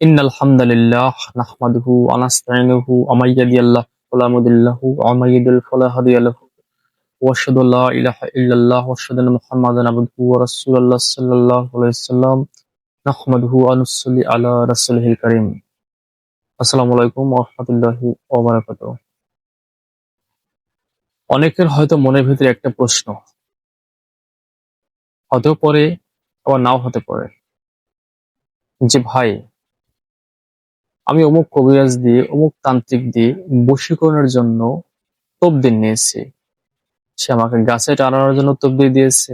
إن الحمد لله نحمده ونستعينه ومن يهدي الله فلا مضل له ومن يضلل فلا هادي له وأشهد أن لا إله إلا الله وأشهد أن محمدا عبده ورسول الله صلى الله عليه وسلم نحمده ونصلي على رسوله الكريم আসসালামু আলাইকুম রহমতুল্লাহি ওবারাকাত অনেকের হয়তো মনের ভিতরে একটা প্রশ্ন হতেও পারে আবার নাও হতে পারে যে ভাই আমি অমুক কবিরাজ দিয়ে, অমুক তান্ত্রিক দিয়ে বশীকরণের জন্য তবদিল নিয়েছি। সে আমাকে গাছে টানানোর জন্য তবদিল দিয়েছে।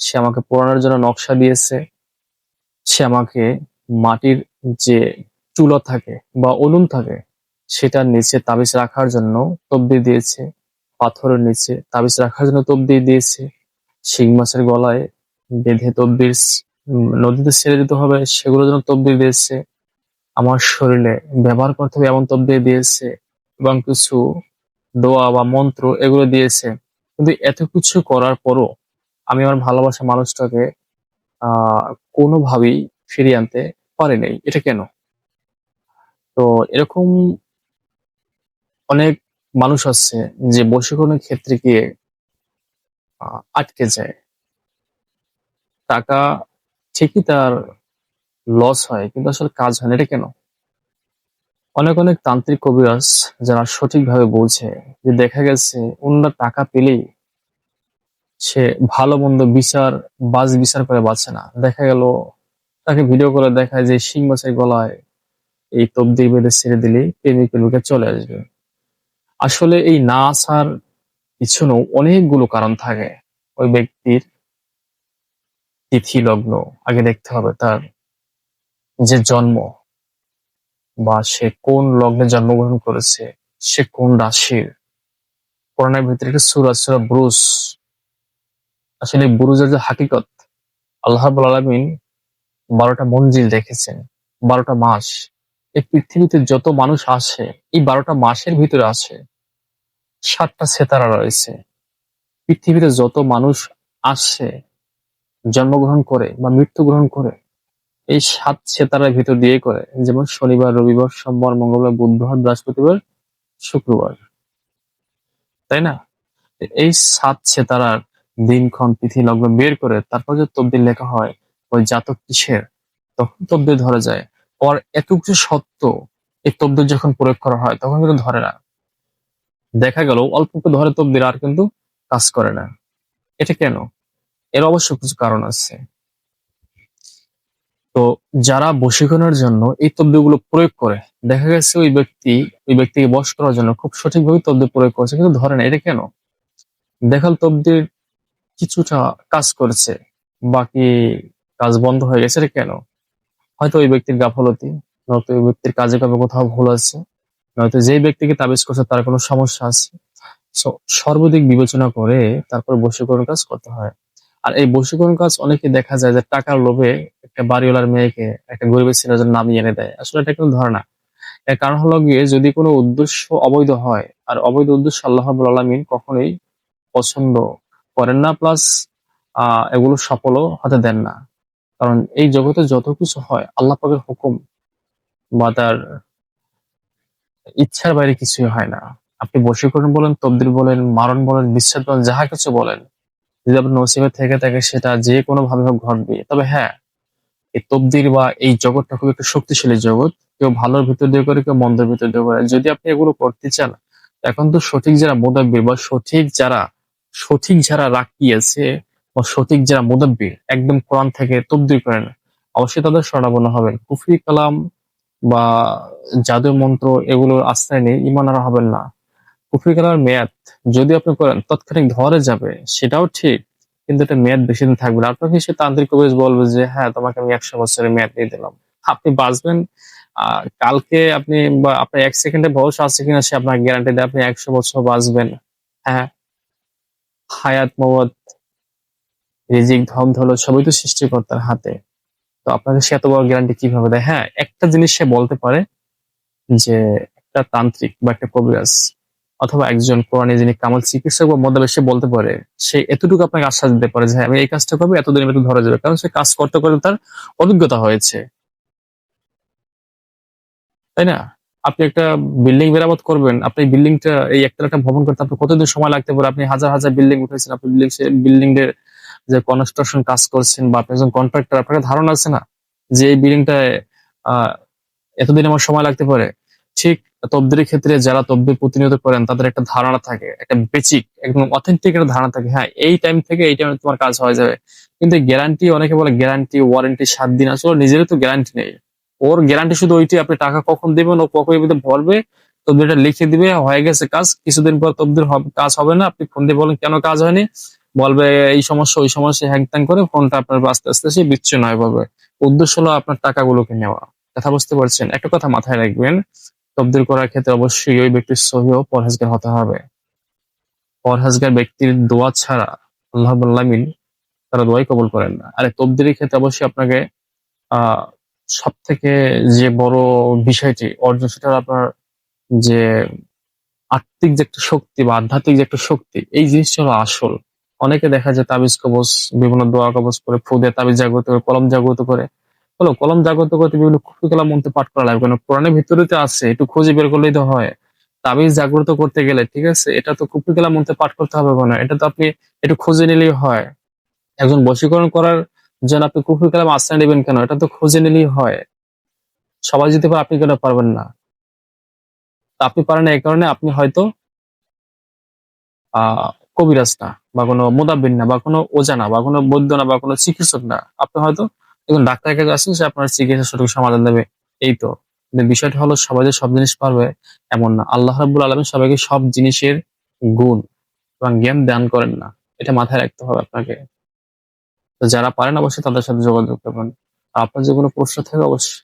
সে আমাকে পোড়ানোর জন্য নকশা দিয়েছে। সে আমাকে মাটির যে চুলা থাকে বা উনুন থাকে, সেটার নিচে তাবিজ রাখার জন্য তবদি দিয়েছে। পাথরের নিচে তাবিজ রাখার জন্য তবদি দিয়েছে। শিং মাছের গলায় বেঁধে তবদির নদীতে ছেড়ে দিতে হবে, সেগুলোর জন্য তবদি দিয়েছে। আমার শরীরে ব্যবহার করতে হবে, এমন তবদি দিয়েছে এবং কিছু দোয়া বা মন্ত্র এগুলো দিয়েছে। কিন্তু এত কিছু করার পরও আমি আমার ভালোবাসা মানুষটাকে কোনোভাবেই ফিরিয়ে আনতে পারি নাই এটা কেন? তো এরকম অনেক মানুষ আছে যে বশীকরণের ক্ষেত্রে গিয়ে আটকে যায়। টাকা ঠিকই তার লস হয়, কিন্তু আসলে কাজ হয় না। এটা কেন? অনেক অনেক তান্ত্রিক কবিরাজ যারা সঠিকভাবে বলছে যে দেখা গেছে অন্য টাকা পেলেই সে ভালো, মন্দ বিচার, বাজ বিচার করে বাঁচে না। দেখা গেল, তাকে ভিডিও করে দেখায় যে শিং মাছের গলায় এই তবদি বেঁধে ছেড়ে দিলে প্রেমিক প্রেমিকা চলে আসবে। আসলে এই না আসার পিছনেও অনেকগুলো কারণ থাকে। ওই ব্যক্তির তিথি লগ্ন আগে দেখতে হবে তার যে জন্ম বা সে কোন লগ্নে জন্মগ্রহণ করেছে, সে কোন রাশির? করোনার ভিতরে একটা সুরা সুরা ব্রুস আসলে বুরুজের যে হাকিকত। আল্লাহ আলামিন বারোটা মঞ্জিল রেখেছেন বারোটা মাস। এই পৃথিবীতে যত মানুষ আসে এই বারোটা মাসের ভিতরে আছে, সাতটা সেতারা রয়েছে। পৃথিবীতে যত মানুষ আসে, জন্মগ্রহণ করে বা মৃত্যুগ্রহণ করে এই সাত সেতারার ভিতর দিয়ে করে। যেমন শনিবার, রবিবার, সোমবার, মঙ্গলবার, বুধবার, বৃহস্পতিবার, শুক্রবার। তাই না? এই সাত সেতারার দিনক্ষণ, তিথি, লগ্ন বের করে তারপর যে তবদিল লেখা হয়, ওই জাতক কিসের? তখন তবদিল ধরা যায়। পর এত কিছু সত্য, এই তবদিল যখন প্রয়োগ করা হয়, তখন কিন্তু ধরে না। দেখা গেল, অল্প ধরে তবদিল আর কিন্তু কাজ করে না। এটা কেন? এর অবশ্য কিছু কারণ আছে। তো যারা বশীকরণের জন্য এই তবদিগুলো প্রয়োগ করে, দেখা গেছে ওই ব্যক্তি, ওই ব্যক্তিকে বশ করার জন্য খুব সঠিকভাবে তবদি প্রয়োগ করছে, কিন্তু ধরে না, এটা কেন? দেখাল তবদির কিছুটা কাজ করেছে, বাকি কাজ বন্ধ হয়ে গেছে, এটা কেন? হয়তো ওই ব্যক্তির গাফলতি, নয়তো ওই ব্যক্তির কাজে কাজে কোথাও ভুল আছে, নয়তো যেই ব্যক্তিকে তাবিজ করছে তার কোনো সমস্যা আছে। সর্বাধিক বিবেচনা করে তারপর বশীকরণ কাজ করতে হয়। আর এই বশীকরণ কাজ অনেকে দেখা যায় যে টাকার লোভে একটা বাড়িওয়ালার মেয়েকে একটা গরিবের ছেলের নামিয়ে এনে দেয়। আসলে এটা কোনো ধারণা। এর কারণ হলো গিয়ে যদি কোনো উদ্দেশ্য অবৈধ হয়, আর অবৈধ উদ্দেশ্য আল্লাহ আলামিন কখনোই পছন্দ করেন না প্লাস আহ এগুলো সফলও হাতে দেন না। কারণ এই জগতে যত কিছু হয়, আল্লাহ পাকের হুকুম বা তার ইচ্ছার বাইরে কিছুই হয় না। আপনি বশীকরণ বলেন, তবদির বলেন, মারণ বলেন বিচ্ছেদ বলেন, যাহা কিছু বলেন যদি আপনার নসিবে থেকে থাকে সেটা যে কোনো ভাবে হোক ঘটবে। তবে হ্যাঁ এই তবদির বা এই জগৎটা খুব একটা শক্তিশালী জগৎ। কেউ ভালোর ভিতর দিয়ে করে, কেউ মন্দের ভিতর দিয়ে করে। যদি আপনি এগুলো করতে চান, এখন তো সঠিক যারা মোদাব্বির বা সঠিক যারা সঠিক যারা রাখিয়েছে বা সঠিক যারা মোদাব্বির, একদম কোরআন থেকে তবদির করেন অবশ্যই তাদের স্বর্ণাপন্ন হবেন কুফরি কালাম বা জাদু মন্ত্র এগুলোর আশ্রয় নেই ইমান আর হবেন না। কুফরি কালামের মেয়াদ যদি আপনি করেন, তৎক্ষণিক ধরে যাবে, সেটাও ঠিক, কিন্তু এটা মেয়াদ বেশি দিন থাকবে না। আপনাকে সে তান্ত্রিক কবিরাজ বলবে যে হ্যাঁ তোমাকে আমি একশো বছরের মেয়াদ দিয়ে দিলাম। আপনি বাঁচবেন। কালকে আপনি বা আপনার এক সেকেন্ডে বয়স আছে কিনা, সে আপনার গ্যারান্টি দেয় আপনি একশো বছর বাঁচবেন। হ্যাঁ। হায়াত, মওয়াত, রিজিক ধম ধলো সবই তো সৃষ্টিকর্তার হাতে। তো আপনাকে সে এত বড় গ্যারান্টি কীভাবে দেয়? হ্যাঁ একটা জিনিস সে বলতে পারে যে, একটা তান্ত্রিক বা একটা কবিরাজ অথবা একজন কোরআনে যিনি কামাল চিকিৎসক বা মদ্দাবে সে বলতে পারে সে এতটুকু আপনাকে আশ্বাস দিতে পারে যে হ্যাঁ, আমি এই কাজটা করব এতদিন ভিতরে ধরা যাবে। কারণ সে কাজ করতে করতে তার অভিজ্ঞতা হয়েছে। তাই না? আপনি একটা বিল্ডিং মেরামত করবেন আপনি বিল্ডিংটা এই একটা ভবন করতে আপনার কতদিন সময় লাগতে পারে? আপনি হাজার হাজার বিল্ডিং উঠেছেন আপনি বিল্ডিং সে বিল্ডিং এর যে কনস্ট্রাকশন কাজ করছেন বা আপনি একজন কন্ট্রাক্টর আপনার ধারণা আছে না যে এই বিল্ডিংটা আহ এতদিন আমার সময় লাগতে পারে? ঠিক তবদির ক্ষেত্রে যারা তবদির প্রতিনিয়ত করেন, তাদের একটা ধারণা থাকে, একটা বেচিক, একদম অথেন্টিক একটা ধারণা থাকে। হ্যাঁ এই টাইম থেকে এই টাইমে তোমার কাজ হয়ে যাবে। কিন্তু গ্যারান্টি অনেকে বলে গ্যারান্টি ওয়ারেন্টি সাত দিন। আসলে নিজেরই তো গ্যারান্টি নেই। ওর গ্যারান্টি শুধু ওইটি আপনি টাকা কখন দেবেন, ও কখন ভিতরে ভরবে তবদিরটা লিখে দিবে, হয়ে গেছে কাজ। কিছুদিন পর তবদির কাজ হবে না। আপনি ফোন দিয়ে বলেন, কেন কাজ হয়নি? বলবে, এই সমস্যা, ওই সমস্যা, হ্যাং ত্যাং করে ফোনটা আপনার আস্তে আস্তে সে বিচ্ছিন্ন হয়ে পড়বে। উদ্দেশ্য হলো আপনার টাকাগুলোকে নেওয়া। কথা বুঝতে পারছেন? একটা কথা মাথায় রাখবেন তবদিল করার ক্ষেত্রে অবশ্যই ওই ব্যক্তির সহি ও পরহেজগার হতে হবে। পরহেজগার ব্যক্তির দোয়া ছাড়া আল্লাহ আল্লামিন তারা দোয়াই কবুল করেন না। আরে তবদিলের ক্ষেত্রে অবশ্যই আপনাকে আহ সব থেকে যে বড় বিষয়টি অর্জন, সেটা আপনার যে আত্মিক যে একটা শক্তি বা আধ্যাত্মিক যে একটা শক্তি, এই জিনিসটা হলো আসল। অনেকে দেখা যায় তাবিজ কবজ, বিভিন্ন দোয়া কবজ করে ফুদে তাবিজ জাগ্রত করে, কলম জাগ্রত করে হলো কলম জাগ্রত করতে বিভিন্ন কুফরি কালাম মন্ত্র পাঠ করা লাগবে। কেন? কোরআনের ভিতরে তো আছে, একটু খুঁজে বের করলেই তো হয়। তাবিজ জাগ্রত করতে গেলে, ঠিক আছে? এটা তো কুফরি কালাম মন্ত্রে পাঠ করতে হবে কেন? এটা তো আপনি একটু খুঁজে নিলেই হয়। একজন বশীকরণ করার জন্য আপনি কুফরি কালাম আশ্রয় নেবেন কেন? এটা তো খুঁজে নিলেই হয়। সবাই যেতে পারে, আপনি কেন পারবেন না? আপনি পারেন না, এই কারণে আপনি হয়তো আহ কবিরাজ না, বা কোনো মোদাব্বিন না, বা কোনো ওজা না, বা কোনো বৈদ্য না, বা কোনো চিকিৎসক না। আপনি হয়তো একজন ডাক্তারের কাছে আসছেন সে আপনার চিকিৎসা সঠিক সমাধান দেবে। এই তো। বিষয়টা হলো, সবাই যে সব জিনিস পারবে, এমন না। আল্লাহ রাব্বুল আলমিন সবাইকে সব জিনিসের গুণ এবং জ্ঞান দান করেন না। এটা মাথায় রাখতে হবে আপনাকে। তো যারা পারেন অবশ্যই তাদের সাথে যোগাযোগ করবেন। আপনার যে কোনো প্রশ্ন থাকে, অবশ্যই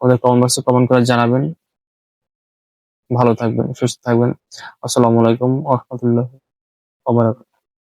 আমাদের কমেন্ট বক্সে কমেন্ট করে জানাবেন। ভালো থাকবেন, সুস্থ থাকবেন। আসসালামু আলাইকুম রাহমাতুল্লাহি